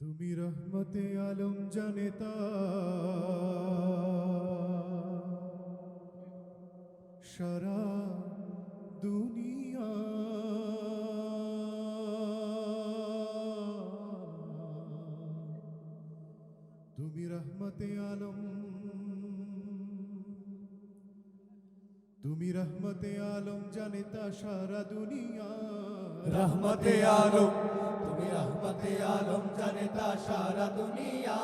তুমি রহমতে আলম জনতা সারা দুনিয়া। তুমি রহমতে আলম। তুমি রহমতে আলম জনতা সারা দুনিয়া। রহমতে আলম তুমি রহমতে আলম জানেতা সারা দুনিয়া।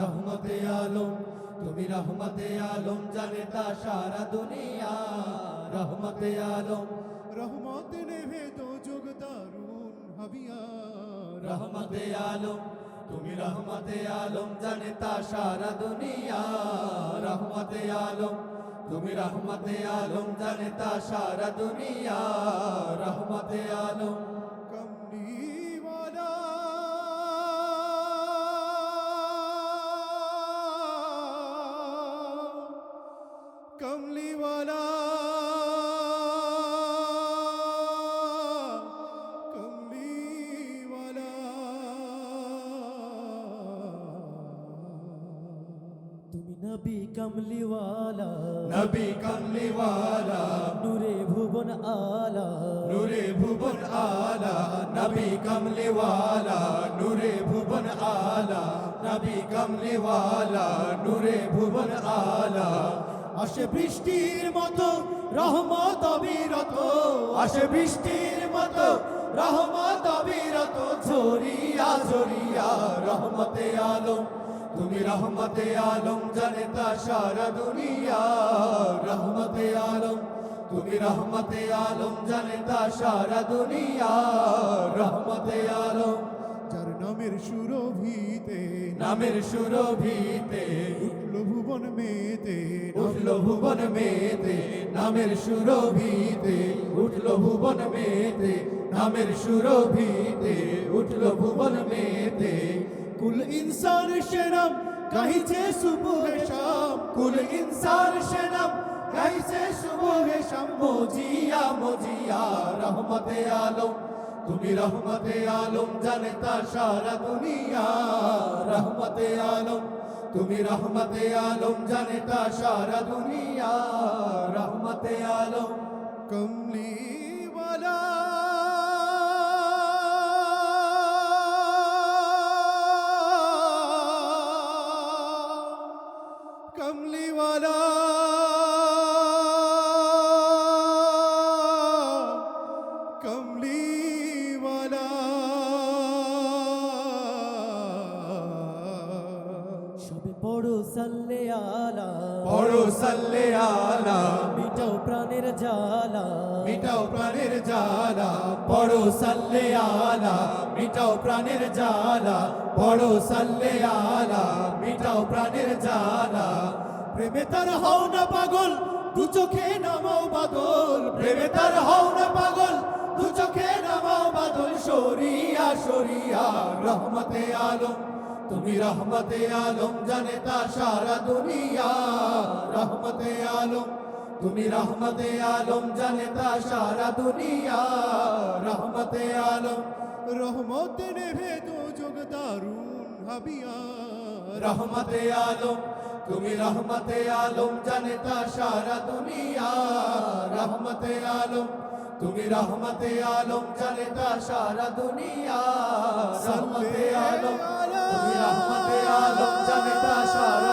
রহমতে আলম তুমি রহমতে আলম জানেতা সারা দুনিয়া। রহমতে আলম রহমত নেভে তো যোগ দারুণ হাবিয়া। রহমতে আলম তুমি রহমতে আলম জানেতা সারা দুনিয়া। রহমতে আলম তুমি রহমতে আলম জানেতা সারা দুনিয়া। রহমতে আলম। কমলিওয়ালা কমলিওয়ালা তুমি নবী কমলিওয়ালা। নবী কমলিওয়ালা। নূরে ভুবন আলা। নূরে ভুবন আলা। নবী কমলিওয়ালা। নূরে ভুবন আলা। নবী কমলিওয়ালা। নূরে ভুবন আলা। আসে বৃষ্টির মতো রহমত অবিরত। আসে বৃষ্টির মতো রহমত অবিরত। ঝরিয়া ঝরিয়া রহমতে আলম তুমি রহমতে আলম জানেতা সারা দুনিয়া। রহমতে আলম তুমি রহমতে আলম জানেতা সারা দুনিয়া। রহমতে আলম যার নামের সুরভিতে নামের সুরভিতে উঠল ভুবন মেতে উঠল ভুবন মেতে নামের সুরভিতে উঠল ভুবন মেতে নামের সুরভিতে উঠল ভুবন মেতে। কুল ইনসান সেনাম গাইছে সুবহে শাম। কুল ইনসান সেনাম গাইছে সুবহে শাম। মজিয়া মজিয়া, রহমতে আলম। তুমি রহমতে আলম জানেতা সারা দুনিয়া। রহমতে আলম, তুমি রহমতে আলম জানেতা সারা দুনিয়া। রহমতে আলম। কমলিওয়ালা কমলিওয়ালা কমলিওয়ালা সবে পড়ো সাল্লে আলা। বড় সাল্লে আলা। মিটাও প্রাণের জ্বালা। মিটাও প্রাণের জ্বালা বড় সাল্লে আলা। মিটাও প্রাণের জ্বালা বড় সাল্লে আলা। মিটাও প্রাণের জ্বালা। প্রেমে তার হও না পাগল, দু চোখে নামাও বাদল। প্রেমে তার হও না পাগল, দু চোখে নামাও বাদল। সরিয়া সরিয়া রহমতে আলম। তুমি রহমতে আলম, জানে তা সারা দুনিয়া। রহমতে আলম। তুমি রহমতে আলম জানে তা সারা দুনিয়া। রহমতে আলম। রহমত নেভে তো যোগ দারুণ হাবিয়া। রহমতে আলম। তুমি রহমতে আলম জানে তা সারা দুনিয়া। রহমতে আলম। তুমি রহমতে আলম জানে তা সারা দুনিয়া। রহমতে আলম। তুমি রহমতে আলম জানে তা সারা